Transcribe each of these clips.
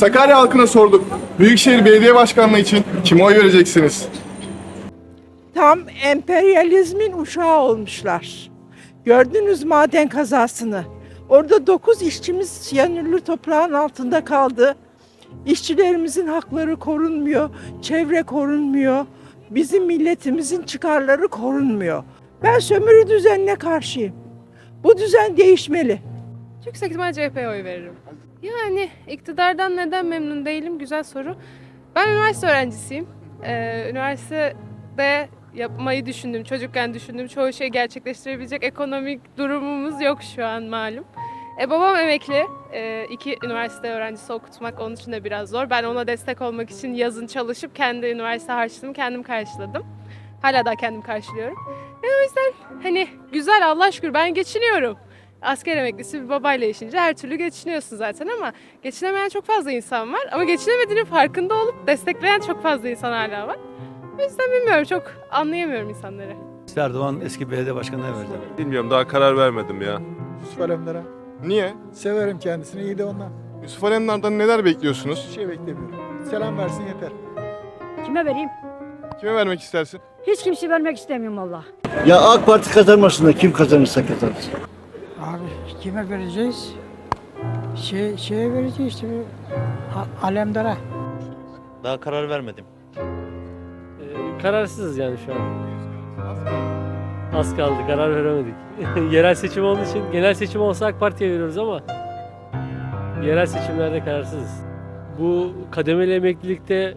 Sakarya halkına sorduk. Büyükşehir Belediye Başkanlığı için kime oy vereceksiniz? Tam emperyalizmin uşağı olmuşlar. Gördünüz maden kazasını. Orada 9 işçimiz siyanürlü toprağın altında kaldı. İşçilerimizin hakları korunmuyor, çevre korunmuyor, bizim milletimizin çıkarları korunmuyor. Ben sömürü düzenine karşıyım. Bu düzen değişmeli. Yüksek ihtimal CHP'ye oy veririm. Yani iktidardan neden memnun değilim? Güzel soru. Ben üniversite öğrencisiyim. Ee, üniversitede yapmayı düşündüğüm, çocukken düşündüğüm çoğu şeyi gerçekleştirebilecek ekonomik durumumuz yok şu an malum. E, babam emekli. E, iki üniversite öğrencisi okutmak onun için de biraz zor. Ben ona destek olmak için yazın çalışıp kendi üniversite harçlığımı kendim karşıladım. Hala da kendim karşılıyorum. E, o yüzden hani güzel Allah şükür ben geçiniyorum asker emeklisi bir babayla yaşayınca her türlü geçiniyorsun zaten ama geçinemeyen çok fazla insan var. Ama geçinemediğinin farkında olup destekleyen çok fazla insan hala var. O yüzden bilmiyorum çok anlayamıyorum insanları. Erdoğan eski belediye başkanına verdi. Bilmiyorum daha karar vermedim ya. Yusuf Alemdar'a. Niye? Severim kendisini, iyi de ondan. Yusuf Alemdar'dan neler bekliyorsunuz? Bir şey beklemiyorum. Selam versin yeter. Kime vereyim? Kime vermek istersin? Hiç kimse vermek istemiyorum valla. Ya AK Parti kazanmasın da kim kazanırsa kazansın. Kime vereceğiz? Şey, şeye vereceğiz işte A- Alemdar'a. Daha karar vermedim. Ee, Kararsızız yani şu an. Az kaldı, karar veremedik. yerel seçim olduğu için, genel seçim olsa AK Parti'ye veriyoruz ama yerel seçimlerde kararsızız. Bu kademeli emeklilikte e,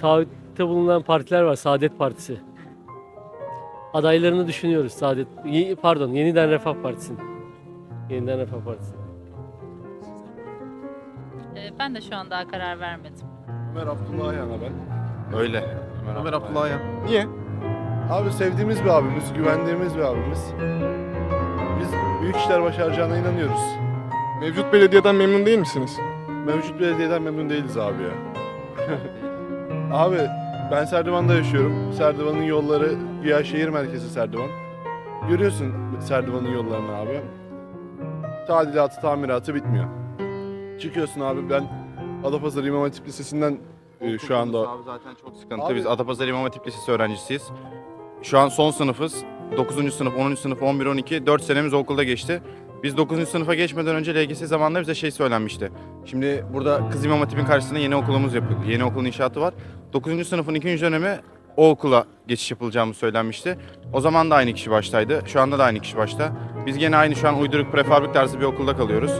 taahhütte bulunan partiler var, Saadet Partisi. Adaylarını düşünüyoruz Saadet, pardon Yeniden Refah Partisi'nin. Yeniden Refah Partisi. Ee, Ben de şu an daha karar vermedim. Ömer Abdullah Ayhan'a ben. Öyle. Ömer Abdullah Ayhan. Niye? Abi sevdiğimiz bir abimiz, güvendiğimiz bir abimiz. Biz büyük işler başaracağına inanıyoruz. Mevcut belediyeden memnun değil misiniz? Mevcut belediyeden memnun değiliz abi ya. abi ben Serdivan'da yaşıyorum. Serdivan'ın yolları güya şehir merkezi Serdivan. Görüyorsun Serdivan'ın yollarını abi. Tadilatı, tamiratı bitmiyor. Çıkıyorsun abi ben Adapazarı İmam Hatip Lisesi'nden e, şu anda Abi zaten çok sıkıntı. Abi- Biz Adapazarı İmam Hatip Lisesi öğrencisiyiz. Şu an son sınıfız. 9. sınıf, 10. sınıf, 11, 12. 4 senemiz okulda geçti. Biz 9. sınıfa geçmeden önce LGS zamanında bize şey söylenmişti. Şimdi burada Kız İmam Hatip'in karşısında yeni okulumuz yapılıyor. Yeni okulun inşaatı var. 9. sınıfın 2. dönemi o okula geçiş yapılacağımı söylenmişti. O zaman da aynı kişi baştaydı. Şu anda da aynı kişi başta. Biz gene aynı şu an uyduruk prefabrik tarzı bir okulda kalıyoruz.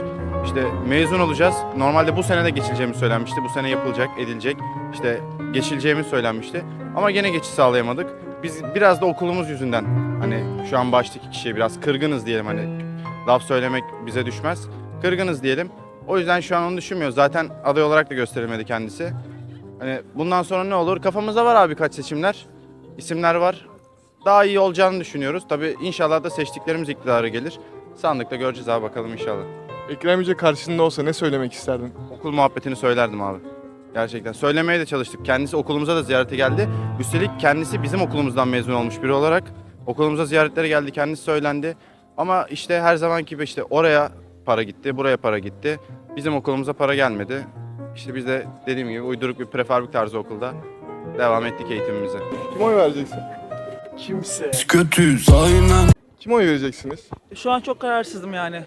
İşte mezun olacağız. Normalde bu sene de geçileceğimiz söylenmişti. Bu sene yapılacak, edilecek. İşte geçileceğimiz söylenmişti. Ama gene geçiş sağlayamadık. Biz biraz da okulumuz yüzünden hani şu an baştaki kişiye biraz kırgınız diyelim hani laf söylemek bize düşmez. Kırgınız diyelim. O yüzden şu an onu düşünmüyoruz. Zaten aday olarak da gösterilmedi kendisi. Hani bundan sonra ne olur? Kafamızda var abi kaç seçimler. İsimler var. Daha iyi olacağını düşünüyoruz. Tabii inşallah da seçtiklerimiz iktidara gelir. Sandıkta göreceğiz abi bakalım inşallah. Ekrem İnce karşında olsa ne söylemek isterdin? Okul muhabbetini söylerdim abi. Gerçekten. Söylemeye de çalıştık. Kendisi okulumuza da ziyarete geldi. Üstelik kendisi bizim okulumuzdan mezun olmuş biri olarak. Okulumuza ziyaretlere geldi. Kendisi söylendi. Ama işte her zamanki gibi işte oraya para gitti, buraya para gitti. Bizim okulumuza para gelmedi. İşte biz de dediğim gibi uyduruk bir prefabrik tarzı okulda devam ettik eğitimimize. Kime oy vereceksin? Kimse. Kötüyüz aynen. Kime oy vereceksiniz? Şu an çok kararsızım yani.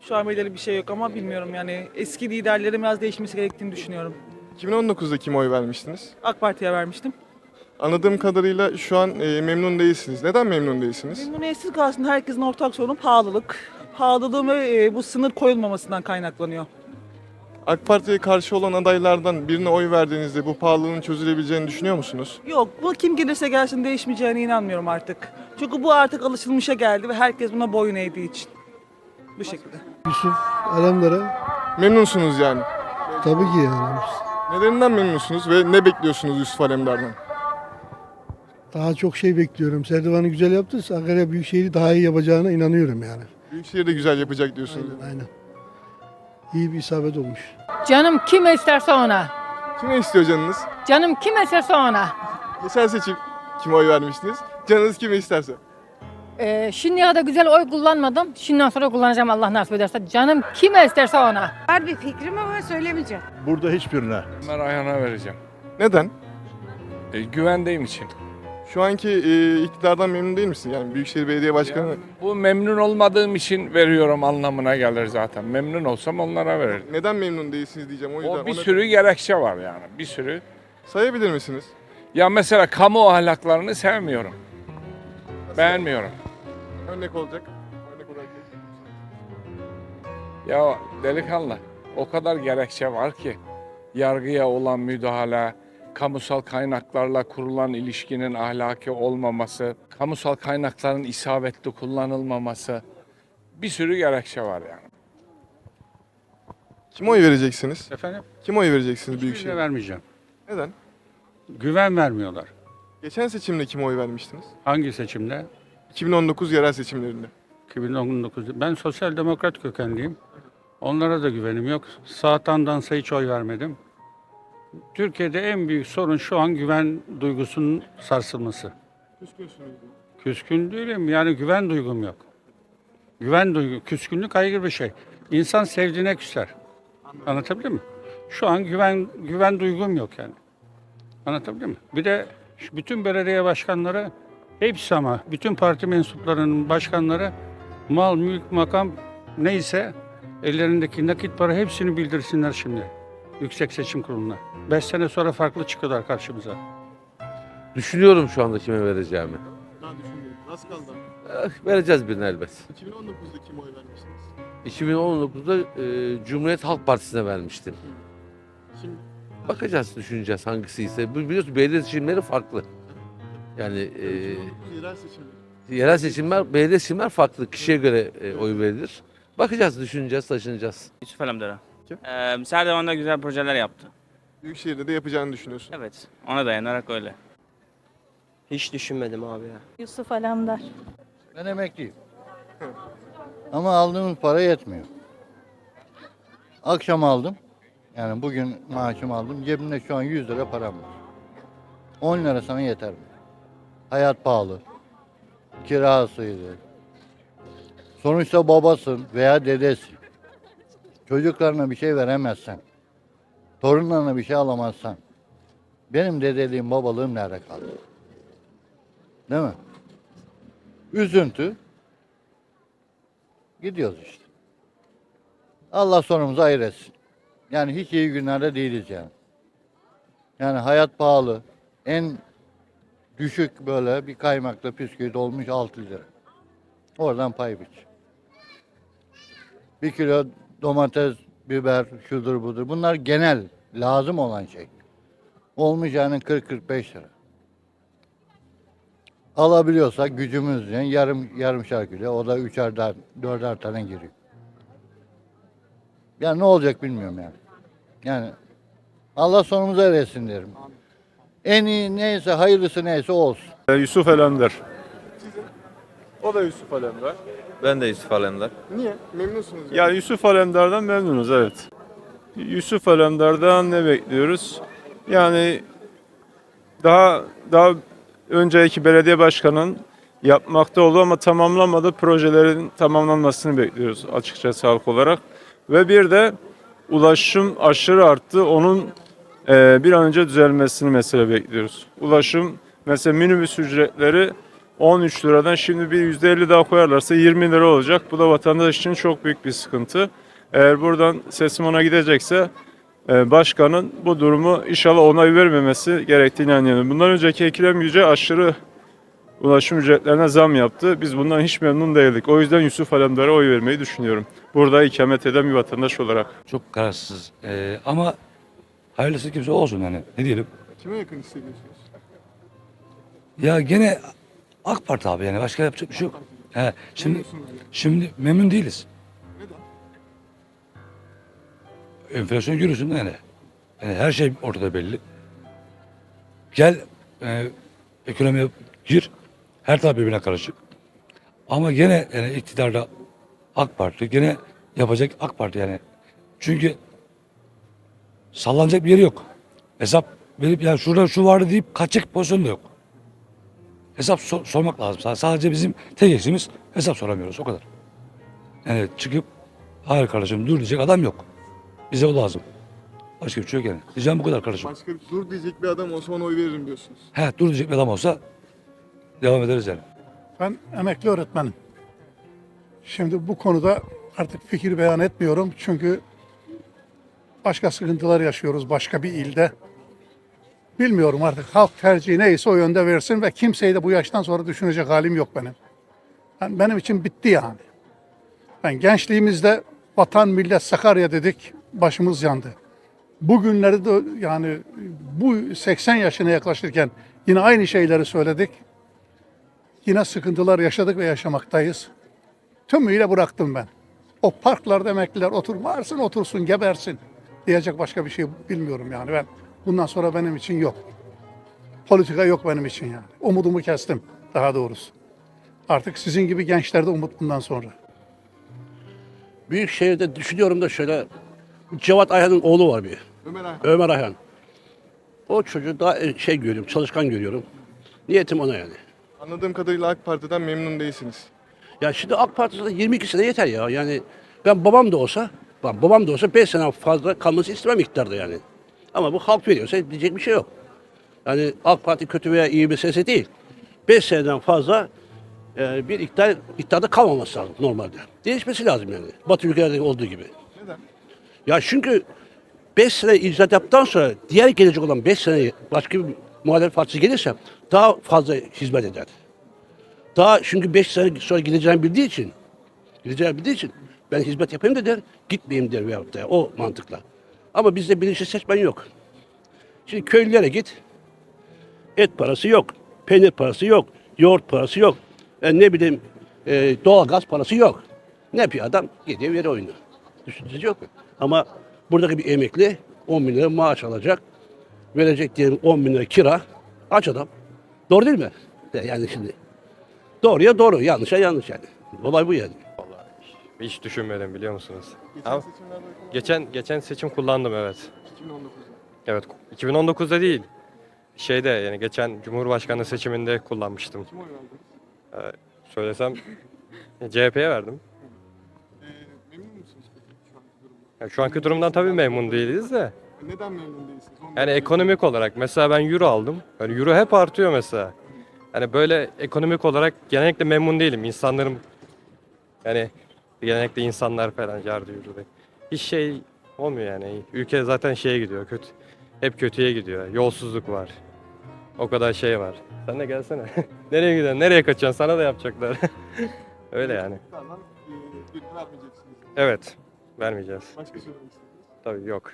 Şu an belirli bir şey yok ama bilmiyorum yani eski liderlerin biraz değişmesi gerektiğini düşünüyorum. 2019'da kime oy vermiştiniz? AK Parti'ye vermiştim. Anladığım kadarıyla şu an e, memnun değilsiniz. Neden memnun değilsiniz? Memnuniyetsiz aslında herkesin ortak sorunu pahalılık. Pahalılığın ve e, bu sınır koyulmamasından kaynaklanıyor. AK Parti'ye karşı olan adaylardan birine oy verdiğinizde bu pahalılığın çözülebileceğini düşünüyor musunuz? Yok bu kim gelirse gelsin değişmeyeceğine inanmıyorum artık. Çünkü bu artık alışılmışa geldi ve herkes buna boyun eğdiği için. Bu şekilde. Yusuf Alemdar'a Memnunsunuz yani. tabii ki yani. Nelerinden memnunsunuz ve ne bekliyorsunuz Yusuf Alemdar'dan? Daha çok şey bekliyorum. Serdivan'ı güzel yaptı. Sakarya Büyükşehir'i daha iyi yapacağına inanıyorum yani. Büyükşehir de güzel yapacak diyorsunuz. Aynen, aynen. İyi bir isabet olmuş. Canım kim isterse ona. Kime istiyor canınız? Canım kim isterse ona. Geçen seçim kime oy vermiştiniz? Canınız kime isterse. Ee, şimdiye kadar güzel oy kullanmadım. Şimdiden sonra kullanacağım Allah nasip ederse. Canım kime isterse ona. Var bir fikrim ama söylemeyeceğim. Burada hiçbirine. Ben Ayhan'a vereceğim. Neden? E, güvendiğim için. Şu anki e, iktidardan memnun değil misin? Yani Büyükşehir Belediye Başkanı Bu memnun olmadığım için veriyorum anlamına gelir zaten. Memnun olsam onlara verirdim. neden memnun değilsiniz diyeceğim. O yüzden O bir ona- sürü gerekçe var yani. Bir sürü. sayabilir misiniz? Ya mesela kamu ahlaklarını sevmiyorum. Beğenmiyorum. Örnek olacak. Örnek olarak. Ya delikanlı o kadar gerekçe var ki yargıya olan müdahale, kamusal kaynaklarla kurulan ilişkinin ahlaki olmaması, kamusal kaynakların isabetli kullanılmaması bir sürü gerekçe var yani. Kime oy vereceksiniz? Efendim? Kime oy vereceksiniz Hiçbirine Büyükşehir? vermeyeceğim. Neden? Güven vermiyorlar. Geçen seçimde kime oy vermiştiniz? Hangi seçimde? 2019 yerel seçimlerinde. 2019. Ben sosyal demokrat kökenliyim. Onlara da güvenim yok. Sağdan dansa hiç oy vermedim. Türkiye'de en büyük sorun şu an güven duygusunun sarsılması. Küskün değilim yani güven duygum yok. Güven duygu, küskünlük ayrı bir şey. İnsan sevdiğine küser. Anlatabildim mi? Şu an güven güven duygum yok yani. Anlatabildim mi? Bir de bütün belediye başkanları hepsi ama bütün parti mensuplarının başkanları mal, mülk, makam neyse ellerindeki nakit para hepsini bildirsinler şimdi. Yüksek Seçim Kurulu'na. Beş sene sonra farklı çıkıyorlar karşımıza. Düşünüyorum şu anda kime vereceğimi. Daha düşünmeyin. Nasıl kaldı? vereceğiz birine elbet. 2019'da kime oy vermiştiniz? 2019'da e, Cumhuriyet Halk Partisi'ne vermiştim. Şimdi Bakacağız, düşüneceğiz hangisi ise. Bu Biliyorsun belediye seçimleri farklı. Yani e, yerel seçimler. yerel seçimler, belediye seçimler farklı. Kişiye göre e, oy verilir. Bakacağız, düşüneceğiz, taşınacağız. Yusuf Alemdara. Kim? Ee, Serdivan'da güzel projeler yaptı. Büyükşehir'de de yapacağını düşünüyorsun. Evet. Ona dayanarak öyle. Hiç düşünmedim abi ya. Yusuf Alemdar. Ben emekliyim. Ama aldığımız para yetmiyor. Akşam aldım. Yani bugün maaşımı aldım. Cebimde şu an 100 lira param var. 10 lira sana yeter mi? Hayat pahalı. Kirasıydı. Sonuçta babasın veya dedesin. Çocuklarına bir şey veremezsen, torunlarına bir şey alamazsan, benim dedeliğim, babalığım nerede kaldı? Değil mi? Üzüntü. Gidiyoruz işte. Allah sonumuzu hayır etsin. Yani hiç iyi günlerde değiliz yani. Yani hayat pahalı. En düşük böyle bir kaymakla püsküvit olmuş 6 lira. Oradan pay biç. Bir kilo domates, biber, şudur budur. Bunlar genel, lazım olan şey. Yani 40-45 lira. Alabiliyorsak gücümüzle yarım yarım kilo o da üçer dört- dörder tane giriyor. Yani ne olacak bilmiyorum yani. Yani Allah sonumuzu eresin derim. En iyi neyse hayırlısı neyse olsun. Yusuf Elender. O da Yusuf Alemdar. Ben de Yusuf Alemdar. Niye? Memnunsunuz yani. Ya Yusuf Alemdar'dan memnunuz evet. Yusuf Alemdar'dan ne bekliyoruz? Yani daha daha önceki belediye başkanının yapmakta olduğu ama tamamlamadığı projelerin tamamlanmasını bekliyoruz açıkçası halk olarak. Ve bir de ulaşım aşırı arttı. Onun eee, bir an önce düzelmesini mesela bekliyoruz. Ulaşım mesela minibüs ücretleri 13 liradan şimdi bir %50 daha koyarlarsa 20 lira olacak. Bu da vatandaş için çok büyük bir sıkıntı. Eğer buradan sesim ona gidecekse e, başkanın bu durumu inşallah onay vermemesi gerektiğini inanıyorum. Bundan önceki Ekrem Yüce aşırı ulaşım ücretlerine zam yaptı. Biz bundan hiç memnun değildik. O yüzden Yusuf Alemdar'a oy vermeyi düşünüyorum. Burada ikamet eden bir vatandaş olarak. Çok kararsız. Ee, ama hayırlısı kimse olsun hani. Ne diyelim? Kime yakın hissediyorsunuz? Ya gene AK Parti abi yani başka yapacak bir şey yok. He, şimdi şimdi memnun değiliz. Enflasyon görüyorsun yani. yani. Her şey ortada belli. Gel e, ekonomiye gir. Her taraf birbirine karışık. Ama gene yani iktidarda AK Parti gene yapacak AK Parti yani. Çünkü sallanacak bir yeri yok. Hesap verip yani şurada şu vardı deyip kaçacak pozisyon da yok. Hesap sor- sormak lazım. Sa- Sadece bizim tek eksiğimiz hesap soramıyoruz o kadar. Yani çıkıp hayır kardeşim dur diyecek adam yok. Bize o lazım. Başka bir şey yok yani. Diyeceğim bu kadar kardeşim. Başka dur diyecek bir adam olsa ona oy veririm diyorsunuz. He dur diyecek bir adam olsa devam ederiz yani. Ben emekli öğretmenim. Şimdi bu konuda artık fikir beyan etmiyorum. Çünkü başka sıkıntılar yaşıyoruz başka bir ilde. Bilmiyorum artık halk tercihi neyse o yönde versin ve kimseyi de bu yaştan sonra düşünecek halim yok benim. Ben, benim için bitti yani. Ben gençliğimizde vatan millet Sakarya dedik, başımız yandı. Bugünleri de yani bu 80 yaşına yaklaşırken yine aynı şeyleri söyledik. Yine sıkıntılar yaşadık ve yaşamaktayız. Tümüyle bıraktım ben. O parklarda emekliler otur, varsın otursun, gebersin diyecek başka bir şey bilmiyorum yani ben. Bundan sonra benim için yok. Politika yok benim için yani. Umudumu kestim daha doğrusu. Artık sizin gibi gençlerde umut bundan sonra. Büyük şehirde düşünüyorum da şöyle Cevat Ayhan'ın oğlu var bir. Ömer Ayhan. Ömer Ayhan. O çocuğu daha şey görüyorum, çalışkan görüyorum. Niyetim ona yani. Anladığım kadarıyla AK Parti'den memnun değilsiniz. Ya şimdi AK Parti'de 22 sene yeter ya. Yani ben babam da olsa, babam da olsa 5 sene fazla kalması istemem iktidarda yani. Ama bu halk veriyorsa diyecek bir şey yok. Yani AK Parti kötü veya iyi bir sesi değil. 5 seneden fazla e, bir iktidar, iktidarda kalmaması lazım normalde. Değişmesi lazım yani. Batı ülkelerde olduğu gibi. Neden? Ya çünkü 5 sene icraat yaptıktan sonra diğer gelecek olan 5 sene başka bir muhalefet partisi gelirse daha fazla hizmet eder. Daha çünkü 5 sene sonra gideceğini bildiği için gideceğini bildiği için ben hizmet yapayım da der, gitmeyeyim der veyahut da o mantıkla. Ama bizde bilinçli seçmen yok. Şimdi köylülere git, et parası yok, peynir parası yok, yoğurt parası yok, e, ne bileyim e, doğalgaz parası yok. Ne yapıyor adam? Gidiyor yere oynuyor. Düşüncesi yok? Ama buradaki bir emekli 10 bin lira maaş alacak. Verecek diyelim 10 bin lira kira. Aç adam. Doğru değil mi? Yani şimdi. Doğruya doğru, yanlışa yanlış yani. Olay bu yani. Hiç düşünmedim biliyor musunuz? Geçen seçimlerde oy? Geçen geçen seçim kullandım evet. 2019'da. Evet 2019'da değil. Şeyde yani geçen Cumhurbaşkanlığı seçiminde kullanmıştım. Kim oy verdiniz? Söylesem CHP'ye verdim. Ee, memnun musunuz peki şu anki durumdan? Ya şu anki durumdan tabii memnun değiliz de. Neden memnun değilsiniz? Onu Yani merak ekonomik olarak mesela ben euro aldım. Yani euro hep artıyor mesela. Yani böyle ekonomik olarak genellikle memnun değilim. İnsanların yani genellikle insanlar falan yardı yürüdü. Hiç şey olmuyor yani. Ülke zaten şeye gidiyor kötü. Hep kötüye gidiyor. Yolsuzluk var. O kadar şey var. Sen de gelsene. Nereye gidiyorsun? Nereye kaçıyorsun? Sana da yapacaklar. Öyle yani. Vermeyeceksiniz. Evet. Vermeyeceğiz. Başka istediniz. Tabii yok.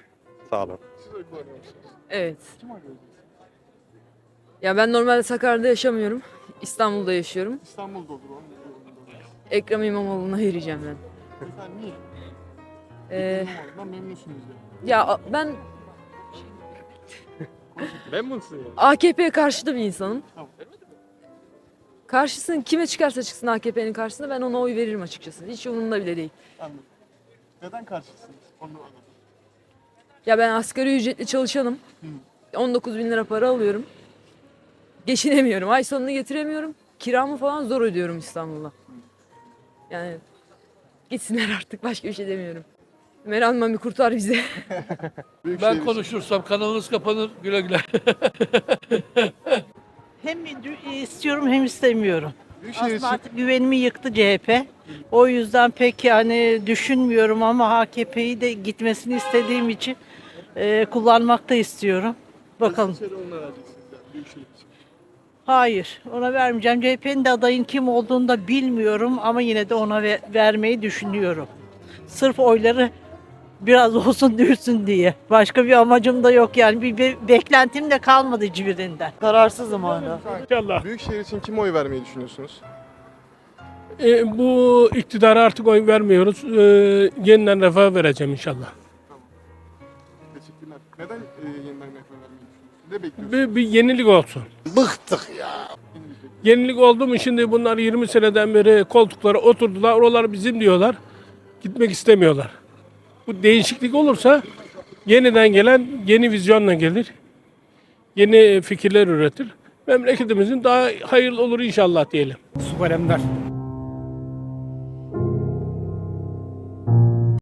Sağ olun. Siz oy? Evet. Kim oy vereceksiniz? Ya ben normalde Sakarya'da yaşamıyorum. İstanbul'da yaşıyorum. İstanbul'da olur. Onun. Ekrem İmamoğlu'na vereceğim ben. Efendim niye? Ee, İmamoğlu'ndan memnunsunuz yani. ya a- ben Memnunsun ya. AKP'ye karşı da bir insanım. Tamam. Karşısın kime çıkarsa çıksın AKP'nin karşısında ben ona oy veririm açıkçası. Hiç umurumda bile değil. Anladım. Neden karşısınız? Onu anladım. Ya ben asgari ücretli çalışanım. 19 bin lira para alıyorum. Geçinemiyorum. Ay sonunu getiremiyorum. Kiramı falan zor ödüyorum İstanbul'da. Yani gitsinler artık başka bir şey demiyorum. Meral Mami kurtar bizi. Büyükşehir için- konuşursam kanalınız kapanır güle güle. Hem istiyorum hem istemiyorum. Büyükşehir için artık güvenimi yıktı CHP. O yüzden pek yani düşünmüyorum ama AKP'yi de gitmesini istediğim için e, kullanmak da istiyorum. Bakalım. Hayır, ona vermeyeceğim. CHP'nin de adayın kim olduğunu da bilmiyorum ama yine de ona ve- vermeyi düşünüyorum. Sırf oyları biraz olsun düşsün diye. Başka bir amacım da yok yani. Bir, bir beklentim de kalmadı hiçbirinden. Kararsızım hala. İnşallah. Büyükşehir için kim oy vermeyi düşünüyorsunuz? E, bu iktidara artık oy vermiyoruz. E, yeniden refah vereceğim inşallah. Teşekkürler. Neden e, yeniden refah vermeyi düşünüyorsunuz? Ne bekliyorsunuz? Bir, bir yenilik olsun. Bıktık ya. Yenilik oldu mu şimdi bunlar 20 seneden beri koltuklara oturdular. Oralar bizim diyorlar. Gitmek istemiyorlar. Bu değişiklik olursa yeniden gelen yeni vizyonla gelir. Yeni fikirler üretir memleketimizin daha hayırlı olur inşallah diyelim. Süper Ender.